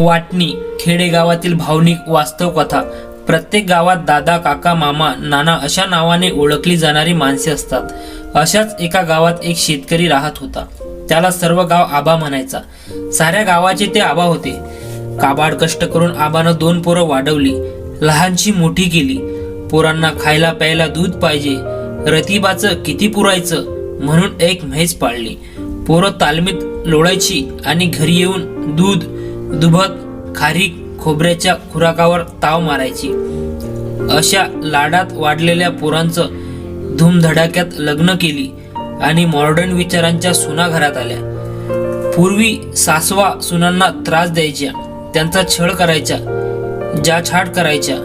वाटणी खेडेगावातील भावनिक वास्तव कथा प्रत्येक गावात दादा काका मामा नाना अशा नावाने ओळखली जाणारी माणसे असतात. अशाच एका गावात एक शेतकरी राहत होता. त्याला सर्व गाव आबा म्हणायचा. साऱ्या गावाचे ते आबा होते. काबाड कष्ट करून आबानं दोन पोरं वाढवली. लहानशी मोठी केली. पोरांना खायला प्यायला दूध पाहिजे. रतिबाचं किती पुरायचं म्हणून एक म्हैस पाळली. पोरं तालमीत लोळायची आणि घरी येऊन दूध दुभत खारीक खोबऱ्याच्या खुराकावर ताव मारायची. अशा लाडात वाढलेल्या पोरांचं धूमधडाक्यात लग्न केली आणि मॉडर्न विचारांच्या सुना घरात आल्या. पूर्वी सासवा सुनांना त्रास द्यायच्या त्यांचा छळ करायच्या जाछाड करायच्या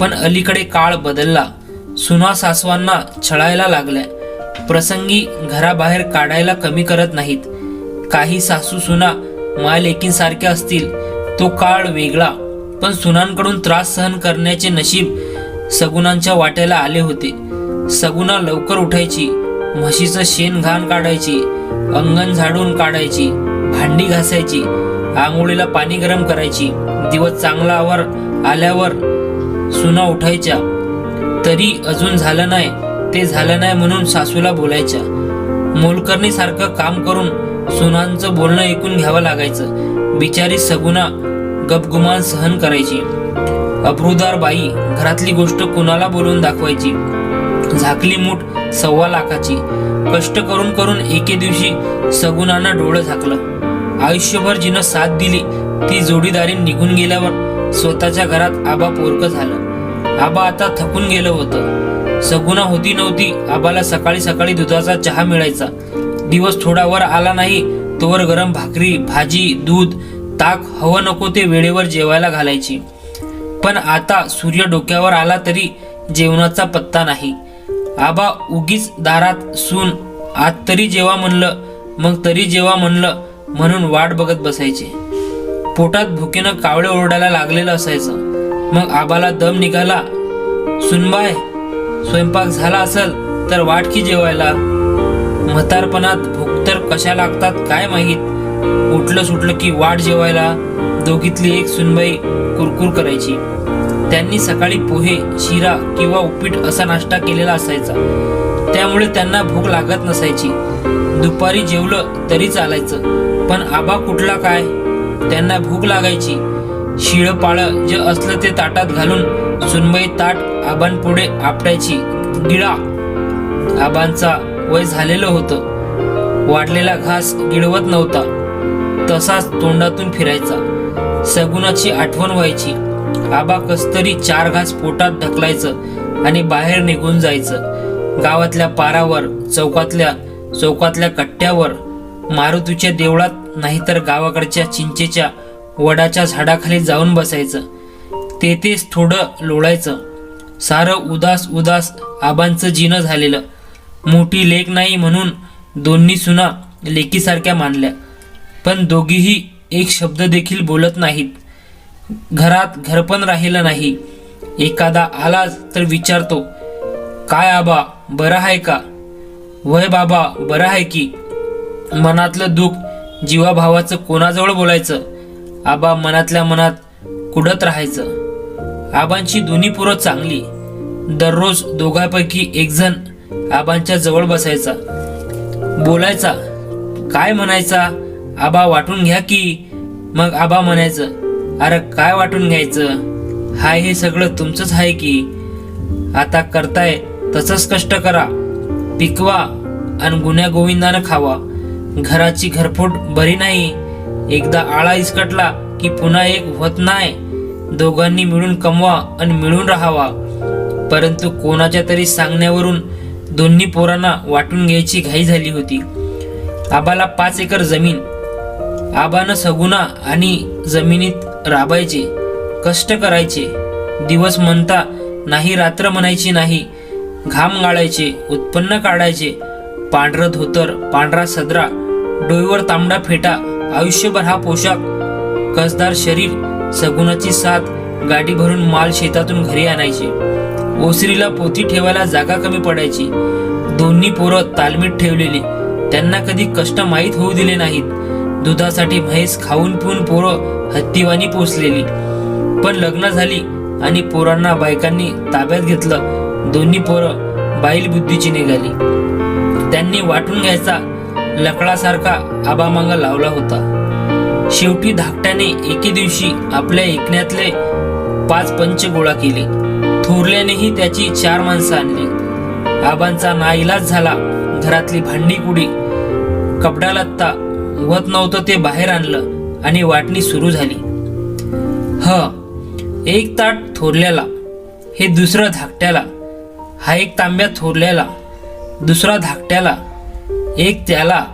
पण अलीकडे काळ बदलला. सुना सासवांना छळायला लागल्या. प्रसंगी घराबाहेर काढायला कमी करत नाहीत. काही सासू सुना मायलेकींसारख्या असतील तो काळ वेगळा. पण सुनांकडून त्रास सहन करण्याचे नशीब सगुणांच्या वाट्याला आले होते. सगुणा लवकर उठायची म्हशीचं शेण घाण काढायची अंगण झाडून काढायची भांडी घासायची आंघोळीला पाणी गरम करायची दिवस चांगला आवर आल्यावर सुना उठायच्या. तरी अजून झालं नाही ते झालं नाही म्हणून सासूला बोलायच्या. मोलकर्णीसारखं काम करून सुनांचं बोलणं ऐकून घ्यावं लागायचं. बिचारी सगुना गपगुमान सहन करायची. अब्रुदार बाई घरातली गोष्ट कुणाला बोलून दाखवायची? झाकली मूठ सव्वा लाखाची. कष्ट करून करून एके दिवशी सगुनानं डोळं झाकलं. आयुष्यभर जिनं साथ दिली ती जोडीदारी निघून गेल्यावर स्वतःच्या घरात आबा पोरक झालं. आबा आता थकून गेलं होतं. सगुना होती नव्हती आबाला सकाळी सकाळी दुधाचा चहा मिळायचा. दिवस थोडा वर आला नाही तोवर गरम भाकरी भाजी दूध ताक हवं नको ते वेळेवर जेवायला घालायची. पण आता सूर्य डोक्यावर आला तरी जेवणाचा पत्ता नाही. आबा उगीच दारात सून आत तरी जेवा म्हणलं मग तरी जेवा म्हणलं म्हणून वाट बघत बसायचे. पोटात भुकेनं कावळे ओरडायला लागलेलं असायचं. मग आबाला दम निघाला सुनबाय स्वयंपाक झाला असेल तर वाट की जेवायला? म्हातारपणात भूक तर कशा लागतात काय माहीत? उठलं सुटलं की वाट जेवायला दोघीतली एक सुनबाई कुरकुर करायची. त्यांनी सकाळी पोहे शिरा किंवा उपीट असा नाश्ता केलेला असायचा. त्यामुळे त्यांना भूक लागत नसायची. दुपारी जेवलं तरी चालायचं. पण आबा कुठला काय? त्यांना भूक लागायची. शिळ पाळ जे असलं ते ताटात घालून सुनबाई ताट आबांपुढे आपटायची. गिळा आबांचा वय झालेलं होतं. वाढलेला घास गिळवत नव्हता. तसाच तोंडातून फिरायचा. सगुणाची आठवण व्हायची. आबा कसतरी चार घास पोटात ढकलायचं आणि बाहेर निघून जायचं. गावातल्या पारावर चौकातल्या चौकातल्या कट्ट्यावर मारुतीच्या देवळात नाहीतर गावाकडच्या चिंचेच्या वडाच्या झाडाखाली जाऊन बसायचं. तेथेच थोडं लोळायचं. सारं उदास उदास आबांचं जिनं झालेलं. मोठी लेख नाही म्हणून दोन्ही सुना लेकीसारख्या मानल्या. पण दोघीही एक शब्द देखील बोलत नाहीत. घरात घरपण राहिलं नाही. एखादा आलाच तर विचारतो काय आबा बरं आहे का? वय बाबा बरं आहे की. मनातलं दुःख जीवाभावाचं कोणाजवळ बोलायचं? आबा मनातल्या मनात कुडत राहायचं. आबांची दोन्ही पुरं चांगली. दररोज दोघांपैकी एकजण आबांच्या जवळ बसायचा. बोलायचा. काय म्हणायचा? आबा वाटून घ्या की. मग आबा म्हणायचं अरे काय वाटून घ्यायचं? हाय हे सगळं तुमचंच आहे की. आता करताय तसंच कष्ट करा. पिकवा आणि गुन्ह्या गोविंदानं खावा. घराची घरफोट बरी नाही. एकदा आळा इसकटला की पुन्हा एक होत नाही दोघांनी मिळून कमवा आणि मिळून राहावा. परंतु कोणाच्या तरी सांगण्यावरून दोन्ही पोरांना वाटून घ्यायची घाई झाली होती. आबाला पाच एकर जमीन आबानं सगुना आणि जमिनीत राबायचे कष्ट करायचे दिवस म्हणता नाही रात्र म्हणायची नाही घाम गाळायचे उत्पन्न काढायचे पांढरं धोतर पांढरा सदरा डोईवर तांबडा फेटा आयुष्यभर हा पोशाख कसदार शरीर सगुणाची साथ गाडी भरून माल शेतातून घरी आणायचे. ओसरीला पोती ठेवायला जागा कमी पडायची. दोन्ही पोरं तालमीत ठेवलेली. त्यांना कधी कष्ट माहीत होऊ दिले नाहीत. दुधासाठी म्हैस खाऊन पिऊन पोरं हत्तीवानी पोचलेली पण लग्न झाली आणि पोरांना बायकांनी ताब्यात घेतलं. दोन्ही पोरं बाईल बुद्धीची निघाली. त्यांनी वाटून घ्यायचा लकडासारखा आबामांग लावला होता. शेवटी धाकट्याने एके दिवशी आपल्या ऐकण्यातले पाच पंच गोळा केले. थोरल्यानेही त्याची चार माणसं आणली. आबांचा नाईलाज झाला घरातली भांडी कुडी कपडा लत्ता होत नव्हतं ते बाहेर आणलं आणि वाटणी सुरू झाली. ह एक ताट थोरल्याला हे दुसरं धाकट्याला हा एक तांब्या थोरल्याला दुसरा धाकट्याला एक त्याला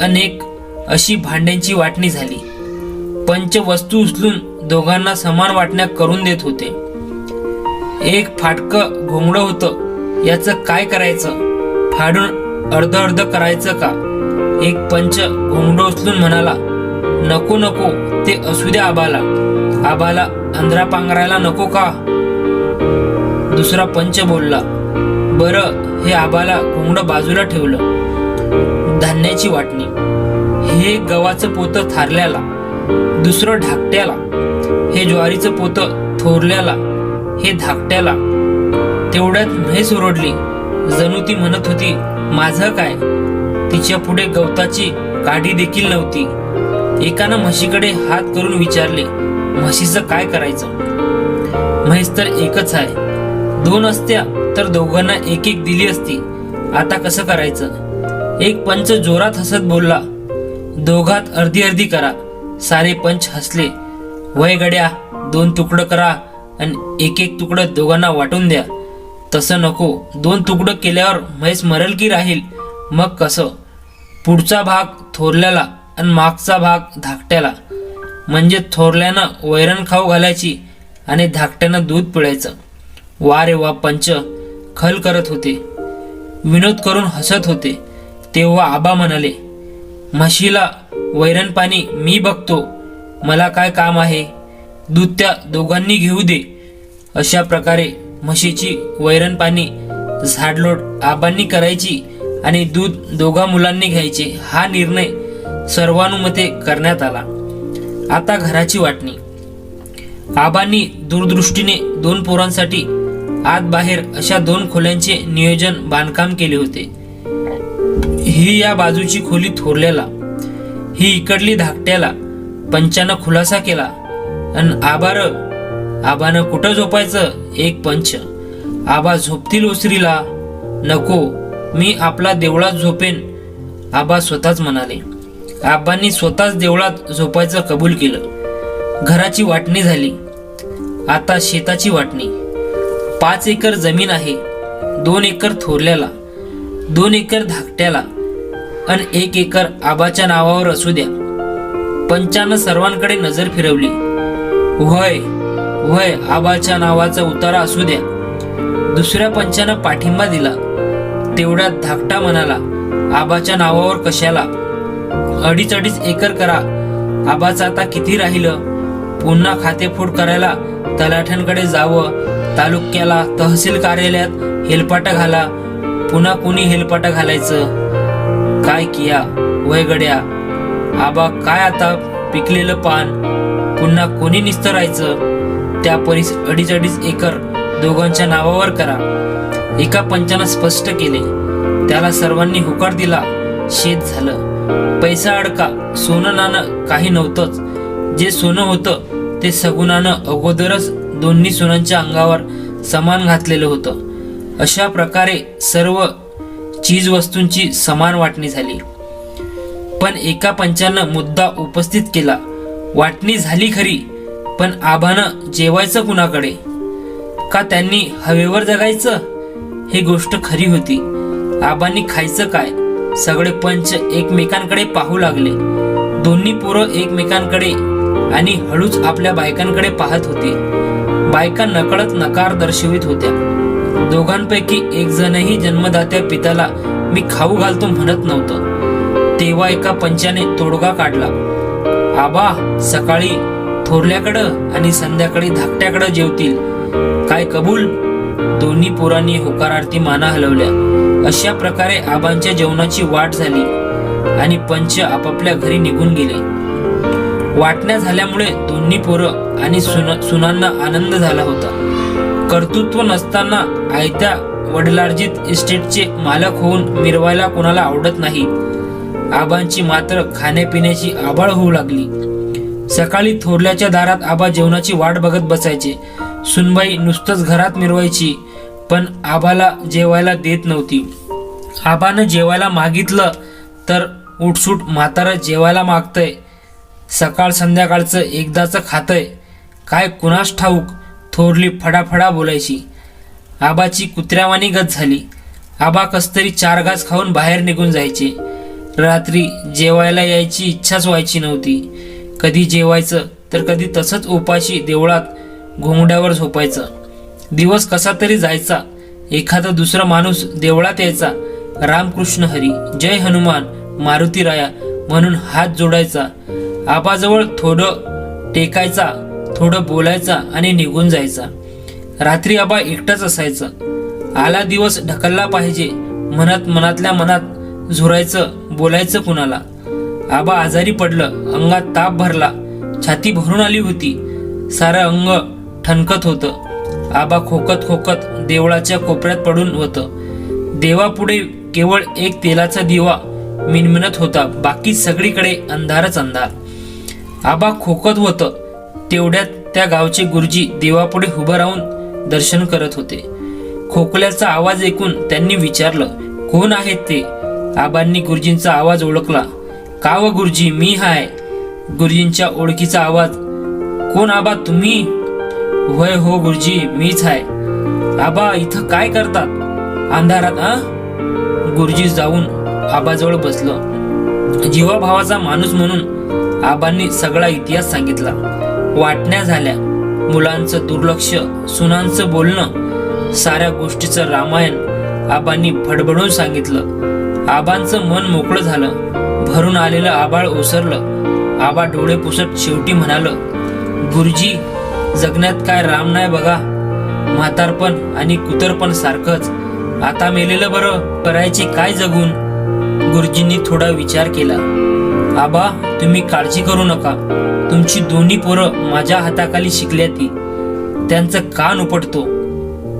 अनेक अशी भांड्यांची वाटणी झाली. पंच वस्तू उचलून दोघांना समान वाटण्या करून देत होते. एक फाटकं घोंगडं होतं. याचं काय करायचं? फाडून अर्ध अर्ध करायचं का? एक पंच घोंगडं उचलून म्हणाला नको नको ते असू द्या आबाला. आबाला अंधरा पांघरायला नको का? दुसरा पंच बोलला बरं. हे आबाला घोंगडं बाजूला ठेवलं. धान्याची वाटणी. हे गव्हाचं पोतं थारल्याला. दुसरं ढाकट्याला. हे ज्वारीचं पोतं थोरल्याला. हे धाकट्याला. तेवढ्यात म्हैस ओरडली. जणू ती म्हणत होती माझं काय? तिच्या पुढे गवताची काडी देखील नव्हती. एकानं म्हशीकडे हात करून विचारले म्हशीचं काय करायचं? म्हैस तर एकच आहे. दोन असत्या तर दोघांना एक एक दिली असती. आता कसं करायचं? एक पंच जोरात हसत बोलला दोघात अर्धी अर्धी करा. सारे पंच हसले वय गड्या दोन तुकडं करा. आणि एक एक तुकडं दोघांना वाटून द्या. तसं नको. दोन तुकडं केल्यावर म्हैस मरल की राहील? मग कसं? पुढचा भाग थोरल्याला आणि मागचा भाग धाकट्याला. म्हणजे थोरल्यानं वैरण खाऊ घालायची आणि धाकट्यानं दूध पिळायचं. वा रे वा पंच खल करत होते. विनोद करून हसत होते. तेव्हा आबा म्हणाले म्हशीला वैरण पाणी मी बघतो. मला काय काम आहे? दूध त्या दोघांनी घेऊ दे. अशा प्रकारे म्हशीची वैरण पाणी झाडलोट आबांनी करायची आणि दूध दोघा मुलांनी घ्यायचे हा निर्णय सर्वानुमते करण्यात आला. आता घराची वाटणी. आबांनी दूरदृष्टीने दोन पोरांसाठी आत बाहेर अशा दोन खोल्यांचे नियोजन बांधकाम केले होते. ही या बाजूची खोली थोरल्याला ही इकडली धाकट्याला पंचानं खुलासा केला. आणि आबार आबानं कुठं झोपायचं? एक पंच. आबा झोपतील ओसरीला. नको मी आपला देवळात झोपेन आबा स्वतःच म्हणाले. आबांनी स्वतःच देवळात झोपायचं कबूल केलं. घराची वाटणी झाली. आता शेताची वाटणी. पाच एकर जमीन आहे दोन एकर थोरल्याला दोन एकर धाकट्याला आणि एक एकर आबाच्या नावावर असू द्या. पंचानं सर्वांकडे नजर फिरवली. होय वय आबाच्या नावाचा उतारा असू द्या. दुसऱ्या पंचानं पाठिंबा दिला. तेवढ्यात धाकटा म्हणाला आबाच्या नावावर कशाला? अडीच अडीच एकर करा. आबाचं आता किती राहिलं? पुन्हा खातेफोड करायला तलाठ्यांकडे जावं. तालुक्याला तहसील कार्यालयात हेलपाटा घाला. पुन्हा कुणी हेलपाटा घालायचं? काय किया? वयगड्या आबा काय आता पिकलेलं पान? पुन्हा कोणी निस्तरायचं? त्या परीस अडीच अडीच एकर दोघांच्या नावावर करा. एका पंचानं स्पष्ट केले. त्याला सर्वांनी होकार दिला. शेत झालं. पैसा अडका. सोनं नाणं काही नव्हतंच. जे सोनं होतं ते सगुणानं अगोदरच दोन्ही सोनांच्या अंगावर समान घातलेलं होतं. अशा प्रकारे सर्व चीज वस्तूंची समान वाटणी झाली. पण एका पंचानं मुद्दा उपस्थित केला. वाटणी झाली खरी. पण आबानं जेवायचं कुणाकडे? का त्यांनी हवेवर जगायचं? ही गोष्ट खरी होती. आबांनी खायचं काय? सगळे पंच एकमेकांकडे पाहू लागले. दोन्ही पोरं एकमेकांकडे आणि हळूच आपल्या बायकांकडे पाहत होते. बायका नकळत नकार दर्शवित होत्या. दोघांपैकी एक जणही जन्मदात्या पित्याला मी खाऊ घालतो म्हणत नव्हतं. तेव्हा एका पंचाने तोडगा काढला. आबा सकाळी थोरल्याकडं आणि संध्याकाळी धाकट्याकडं जेवतील. काय कबूल? दोन्ही पोरांनी होकारार्थी माना हलवल्या. अशा प्रकारे आबांच्या जेवणाची वाट झाली आणि पंच आपापल्या घरी निघून गेले. वाटण्या झाल्यामुळे दोन्ही पोरं आणि सुना सुनांना आनंद झाला होता. कर्तृत्व नसताना आयत्या वडिलार्जित इस्टेटचे मालक होऊन मिरवायला कोणाला आवडत नाही. आबांची मात्र खाण्यापिण्याची आबाळ होऊ लागली. सकाळी थोरल्याच्या दारात आबा जेवणाची वाट बघत बसायचे. सुनबाई नुसतंच घरात मिरवायची पण आबाला जेवायला देत नव्हती. आबानं जेवायला मागितलं तर उठसूट म्हातारा जेवायला मागतंय. सकाळ संध्याकाळचं एकदाचं खातंय. काय कुणास ठाऊक थोरली फडाफडा बोलायची. आबाची कुत्र्यावानी गत झाली. आबा कसतरी चार घास खाऊन बाहेर निघून जायचे. रात्री जेवायला यायची इच्छाच व्हायची नव्हती. कधी जेवायचं तर कधी तसंच उपाशी देवळात घोंगड्यावर झोपायचं. दिवस कसा तरी जायचा एखादा दुसरा माणूस देवळात यायचा रामकृष्ण हरी जय हनुमान मारुती राया म्हणून हात जोडायचा आबाजवळ थोडं टेकायचा थोडं बोलायचा आणि निघून जायचा. रात्री आबा एकटाच असायचं. आला दिवस ढकलला पाहिजे म्हणत मनातल्या मनात झुरायचं बोलायचं कुणाला. आबा आजारी पडलं अंगात ताप भरला छाती भरून आली होती. सारं अंग ठणकत होतं. आबा खोकत खोकत देवळाच्या कोपऱ्यात पडून होतं. देवापुढे केवळ एक तेलाचा दिवा मिनमिनत होता बाकी सगळीकडे अंधारच अंधार. आबा खोकत होतं तेवढ्यात त्या गावचे गुरुजी देवापुढे उभं राहून दर्शन करत होते. खोकल्याचा आवाज ऐकून त्यांनी विचारलं कोण आहेत ते? आबांनी गुरुजींचा आवाज ओळखला. का व गुरुजी मी हाय? गुरुजींच्या ओळखीचा आवाज कोण आबा तुम्ही? वय हो गुरुजी मीच हाय. आबा इथं काय करतात? अंधारात आ? गुरुजी जाऊन आबाजवळ बसलो. जीवाभावाचा माणूस म्हणून आबांनी सगळा इतिहास सांगितला वाटण्या झाल्या. मुलांचं दुर्लक्ष सुनांचं बोलणं साऱ्या गोष्टीचं रामायण आबांनी फडबडून सांगितलं. आबांचं मन मोकळं झालं. भरून आलेलं आबाळ ओसरलं. आबा डोळे पुसत शेवटी म्हणालं गुरुजी जगण्यात काय राम नाही बघा. म्हातारपण आणि कुतरपण सारखंच. आता मेलेलं बरं करायचे काय जगून? गुरुजींनी थोडा विचार केला. आबा तुम्ही काळजी करू नका. तुमची दोन्ही पोरं माझ्या हाताखाली शिकल्या ती. त्यांचं कान उपटतो.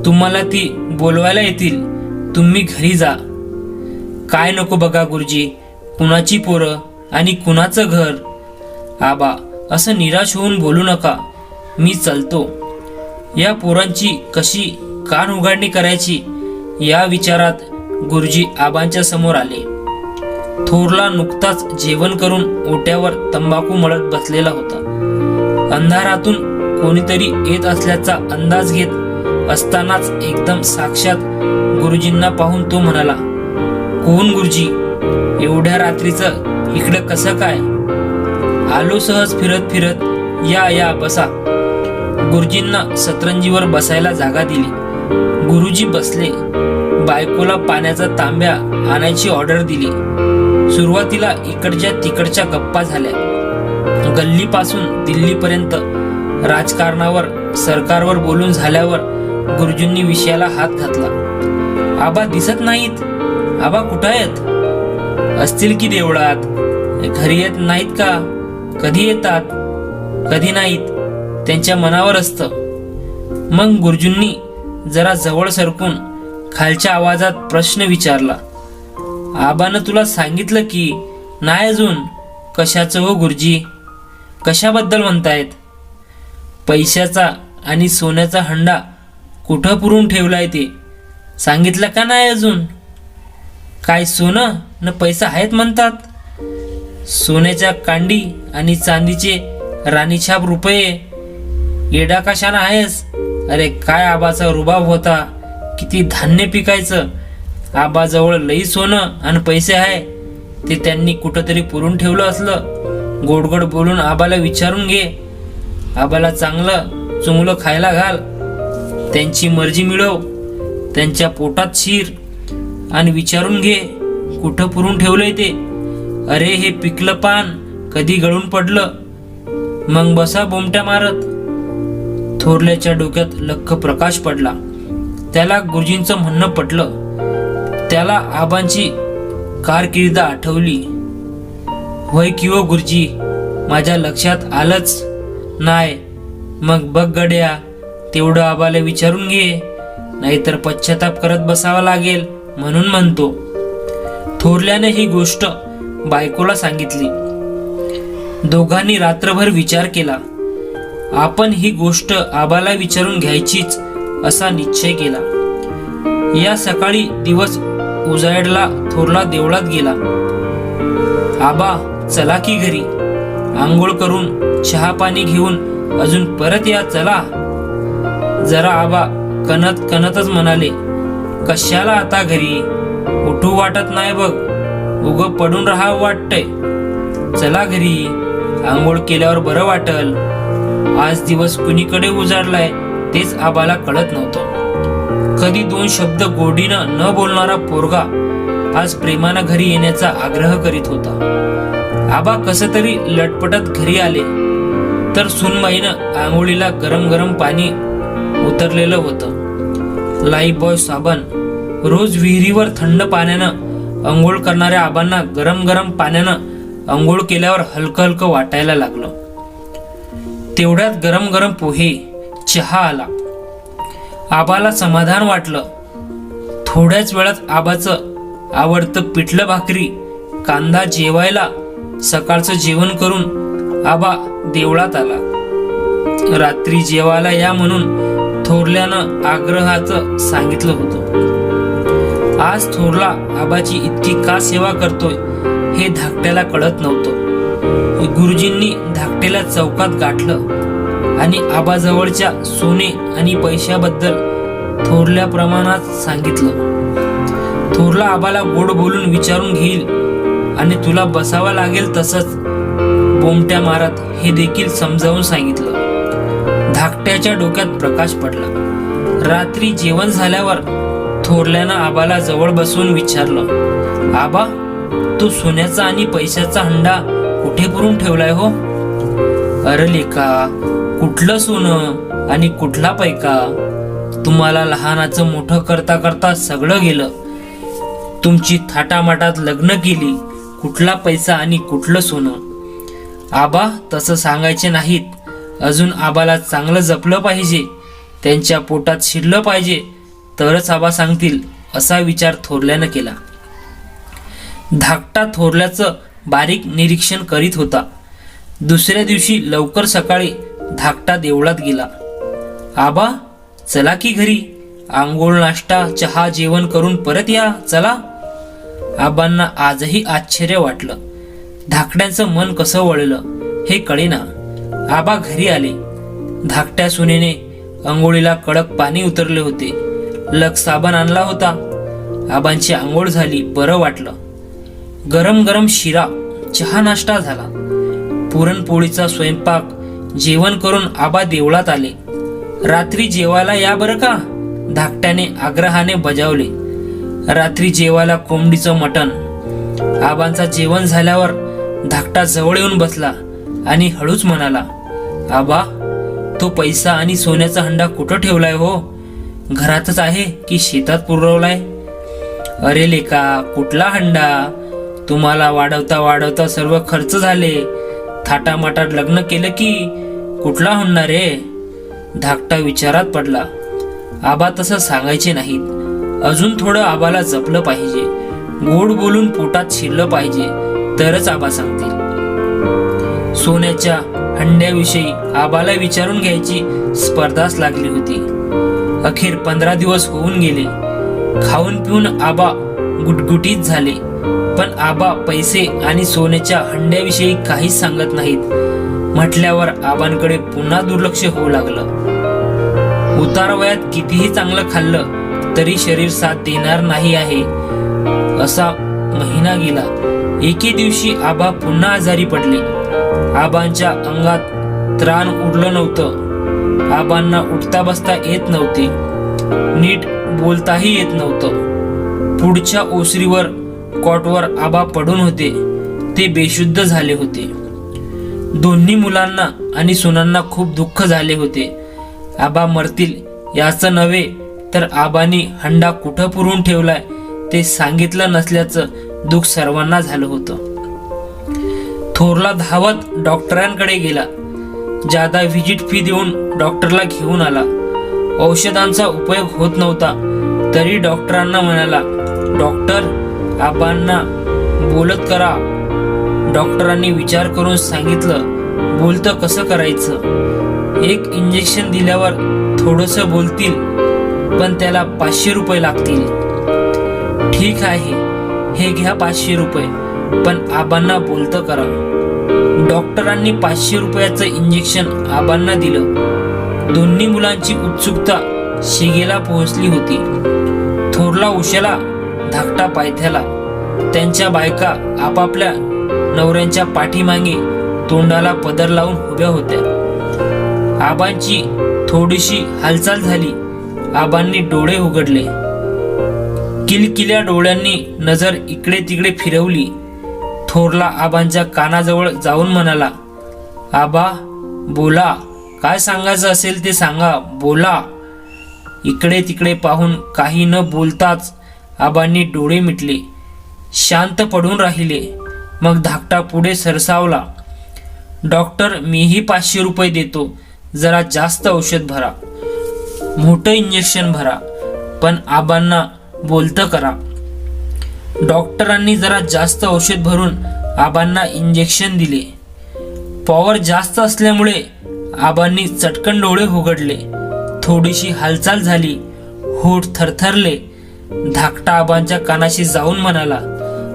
तुम्हाला ती बोलवायला येतील. तुम्ही घरी जा. काय नको बघा गुरुजी. कुणाची पोरं आणि कुणाचं घर? आबा असं निराश होऊन बोलू नका. मी चलतो. या पोरांची कशी कान उघडणी करायची? या विचारात गुरुजी आबांच्या समोर आले. थोरला नुकताच जेवण करून ओट्यावर तंबाखू मळत बसलेला होता. अंधारातून कोणीतरी येत असल्याचा अंदाज घेत असतानाच एकदम साक्षात गुरुजींना पाहून तो म्हणाला कोण गुरुजी? एवढ्या रात्रीचं इकडं कसं काय? आलो सहज फिरत फिरत या या बसा. गुरुजींना सतरंजीवर बसायला जागा दिली. गुरुजी बसले. बायकोला पाण्याचा तांब्या आणायची ऑर्डर दिली. सुरुवातीला इकडच्या तिकडच्या गप्पा झाल्या. गल्लीपासून दिल्लीपर्यंत राजकारणावर सरकारवर बोलून झाल्यावर गुरुजींनी विषयाला हात घातला. आबा दिसत नाहीत. आबा कुठं आहेत? असतील की देवळात? घरी येत नाहीत का? कधी येतात? कधी नाहीत? त्यांच्या मनावर असतं. मग गुरुजींनी जरा जवळ सरकून खालच्या आवाजात प्रश्न विचारला. आबानं तुला सांगितलं की नाही अजून? कशाचं हो गुरुजी? कशाबद्दल म्हणतायत? पैशाचा आणि सोन्याचा हंडा कुठं पुरून ठेवलाय ते? सांगितलं का नाही अजून? काय सोनं न पैसा आहेत म्हणतात. सोन्याच्या कांडी आणि चांदीचे राणीछाप रुपये. येडा कशानं आहेस? अरे काय आबाचा रुबाब होता? किती धान्य पिकायचं? आबाजवळ लई सोनं आणि पैसे आहे. ते त्यांनी कुठंतरी पुरून ठेवलं असलं. गोडगोड बोलून आबाला विचारून घे. आबाला चांगलं चुंगलं खायला घाल. त्यांची मर्जी मिळव. त्यांच्या पोटात शिर. आणि विचारून घे कुठं पुरून ठेवलंय ते? अरे हे पिकलं पान कधी गळून पडलं? मग बसा बोमट्या मारत. थोरल्याच्या डोक्यात लख प्रकाश पडला. त्याला गुरुजींचं म्हणणं पटलं. त्याला आबांची कारकिर्द आठवली. होय किंवा गुरुजी माझ्या लक्षात आलंच नाही. मग बघ गड्या तेवढं आबाला विचारून घे. नाहीतर पश्चाताप करत बसावा लागेल. म्हणून म्हणतो. थोरल्याने ही गोष्ट बायकोला सांगितली. दोघांनी रात्रभर विचार केला. आपण ही गोष्ट आबाला विचारून घ्यायचीच असा निश्चय केला. या सकाळी दिवस उजाडला थोरला देवळात गेला. आबा चला की घरी. आंघोळ करून चहा पाणी घेऊन अजून परत या चला. जरा आबा कणत कणतच म्हणाले. कशाला आता घरी? उठू वाटत नाही बघ. उग पडून राहा वाटतंय. चला घरी. आंघोळ केल्यावर बरं वाटल. आज दिवस कुणीकडे उजाडलाय तेच आबाला कळत नव्हतं. कधी दोन शब्द गोडीनं न बोलणारा पोरगा आज प्रेमानं घरी येण्याचा आग्रह करीत होता. आबा कस तरी लटपटत घरी आले. तर सुनबाईनं आंघोळीला गरम गरम पाणी उतरलेलं होतं. लाईफ बॉय साबण. रोज विहिरीवर थंड पाण्यानं अंघोळ करणाऱ्या आबांना गरम गरम पाण्यानं अंघोळ केल्यावर हलकं हलकं वाटायला लागलं. तेवढ्यात गरम गरम पोहे चहा आला. आबाला समाधान वाटलं. थोड्याच वेळात आबाचं आवडतं पिठलं भाकरी कांदा जेवायला सकाळचं जेवण करून आबा देवळात आला. रात्री जेवायला या म्हणून थोरल्यानं आग्रहाचं सांगितलं होतं. आज थोरला आबाची इतकी का सेवा करतोय हे धाकट्याला कळत नव्हतं. गुरुजींनी धाकट्याला चौकात गाठलं आणि आबाजवळच्या सोने आणि पैशाबद्दल थोरल्या प्रमाणात सांगितलं. थोरला आबाला गोड बोलून विचारून घेईल आणि तुला बसावा लागेल तसंच बोमट्या मारत हे देखील समजावून सांगितलं. धाकट्याच्या डोक्यात प्रकाश पडला. रात्री जेवण झाल्यावर थोरल्यानं आबाला जवळ बसून विचारलं आबा तू सोन्याचा आणि पैशाचा हंडा कुठे पुरून ठेवलाय हो? अरे लेका कुठलं सोनं आणि कुठला पैका? तुम्हाला लहानाचं मोठं करता करता सगळं गेलं. तुमची थाटामाटात लग्न केली कुठला पैसा आणि कुठलं सोनं? आबा तसं सांगायचे नाहीत. अजून आबाला चांगलं जपलं पाहिजे. त्यांच्या पोटात शिरलं पाहिजे. तरच आबा सांगतील असा विचार थोरल्यानं केला. धाकटा थोरल्याचं बारीक निरीक्षण करीत होता. दुसऱ्या दिवशी लवकर सकाळी धाकटा देवळात गेला. आबा चला की घरी. आंघोळ नाश्ता चहा जेवण करून परत या चला. आबांना आजही आश्चर्य वाटलं. धाकट्यांचं मन कसं वळलं हे कळेना. आबा घरी आले. धाकट्या सुनेने आंघोळीला कडक पाणी उतरले होते. लग साबण आणला होता. आबांची आंघोळ झाली बरं वाटलं. गरम गरम शिरा चहा नाश्ता झाला. पुरणपोळीचा स्वयंपाक जेवण करून आबा देवळात आले. रात्री जेवायला या बरं का? धाकट्याने आग्रहाने बजावले. रात्री जेवायला कोंबडीचं मटण. आबांचा जेवण झाल्यावर धाकटा जवळ येऊन बसला आणि हळूच म्हणाला आबा तो पैसा आणि सोन्याचा हंडा कुठं ठेवलाय हो? घरातच आहे की शेतात पुरवलाय? अरे लेका कुठला हंडा? तुम्हाला वाढवता वाढवता सर्व खर्च झाले. थाटामाटात लग्न केलं की कुठला होणार रे? धाकटा विचारात पडला. आबा तसं सांगायचे नाहीत. अजून थोडं आबाला जपलं पाहिजे. गोड बोलून पोटात शिरलं पाहिजे. तरच आबा सांगतील. सोन्याच्या हंड्याविषयी आबाला विचारून घ्यायची स्पर्धाच लागली होती. अखेर पंधरा दिवस होऊन गेले. खाऊन पिऊन आबा गुटगुटीत झाले. पण आबा पैसे आणि सोन्याच्या हंड्याविषयी काहीच सांगत नाहीत. म्हटल्यावर आबांकडे पुन्हा दुर्लक्ष होऊ लागलं. उतार वयात कितीही चांगलं खाल्लं तरी शरीर साथ देणार नाही आहे. असा महिना गेला. एके दिवशी आबा पुन्हा आजारी पडले. आबांच्या अंगात त्राण उरलं नव्हतं. आबांना उठता बसता येत नव्हते. नीट बोलताही येत नव्हतं. पुढच्या ओसरीवर कॉटवर आबा पडून होते. ते बेशुद्ध झाले होते. दोन्ही मुलांना आणि सुनांना खूप दुःख झाले होते. आबा मरतील याचं नव्हे तर आबांनी हंडा कुठं पुरून ठेवलाय ते सांगितलं नसल्याचं दुःख सर्वांना झालं होतं. थोरला धावत डॉक्टरांकडे गेला. जादा व्हिजिट फी देऊन डॉक्टरला घेऊन आला. औषधांचा उपयोग होत नव्हता. तरी डॉक्टरांना म्हणाला डॉक्टर आबांना बोलत करा. डॉक्टरांनी विचार करून सांगितलं बोलतं कसं करायचं? एक इंजेक्शन दिल्यावर थोडंसं बोलतील पण त्याला पाचशे रुपये लागतील. ठीक आहे हे घ्या पाचशे रुपये पण आबांना बोलतं करा. डॉक्टरांनी पाचशे रुपयाचं इंजेक्शन आबांना दिलं. दोन्ही मुलांची उत्सुकता शिगेला पोहोचली होती. थोरला उशाला धाकटा पायथ्याला. त्यांच्या बायका आपापल्या नवऱ्यांच्या पाठीमागे तोंडाला पदर लावून उभ्या होत्या. आबांची थोडीशी हालचाल झाली. आबांनी डोळे उघडले. किलकिल्या डोळ्यांनी नजर इकडे तिकडे फिरवली. थोरला आबांच्या कानाजवळ जाऊन म्हणाला आबा बोला काय सांगायचं असेल ते सांगा बोला. इकडे तिकडे पाहून काही न बोलताच आबांनी डोळे मिटले शांत पडून राहिले. मग धाकटा पुढे सरसावला डॉक्टर मीही पाचशे रुपये देतो जरा जास्त औषध भरा. मोठं इंजेक्शन भरा पण आबांना बोलतं करा. डॉक्टरांनी जरा जास्त औषध भरून आबांना इंजेक्शन दिले. पॉवर जास्त असल्यामुळे आबांनी चटकन डोळे उघडले. थोडीशी हालचाल झाली. होठ थरथरले. धाकटा आबांच्या कानाशी जाऊन म्हणाला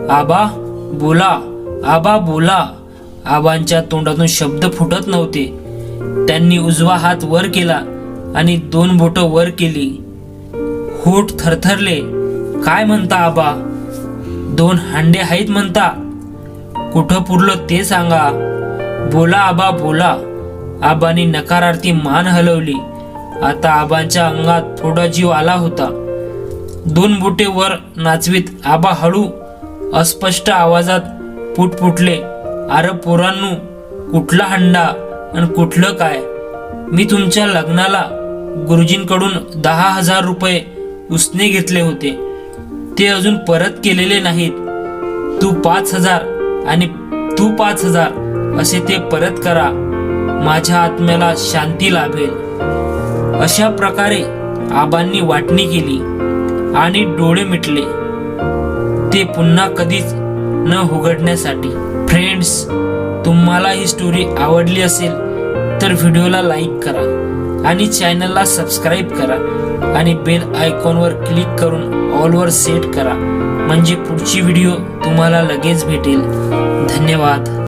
आबा बोला आबा बोला. आबांच्या तोंडातून शब्द फुटत नव्हते. त्यांनी उजवा हात वर केला आणि दोन बोटं वर केली. होठ थरथरले. काय म्हणता आबा? दोन हांडे आहेत म्हणता. कुठं पुरलं ते सांगा. बोला आबा बोला. आबांनी नकारार्थी मान हलवली. आता आबांच्या अंगात थोडा जीव आला होता. दोन बोटे वर नाचवीत आबा हळू अस्पष्ट आवाजात पुटपुटले अरे पोरांनू कुठला हंडा आणि कुठलं काय? मी तुमच्या लग्नाला गुरुजींकडून दहा हजार रुपये उसने घेतले होते. ते अजून परत केलेले नाहीत. तू पाच हजार आणि तू पाच हजार असे ते परत करा. माझ्या आत्म्याला शांती लाभेल. अशा प्रकारे आबांनी वाटणी केली आणि डोळे मिटले. ते पुन्हा कधीच न उघडण्यासाठी फ्रेंड्स तुम्हाला ही स्टोरी आवडली असेल तर व्हिडिओला लाईक करा आणि चॅनलला सबस्क्राईब करा. आणि बेल आयकॉनवर क्लिक करून ऑलवर सेट करा. म्हणजे पुढची व्हिडिओ तुम्हाला लगेच भेटेल. धन्यवाद.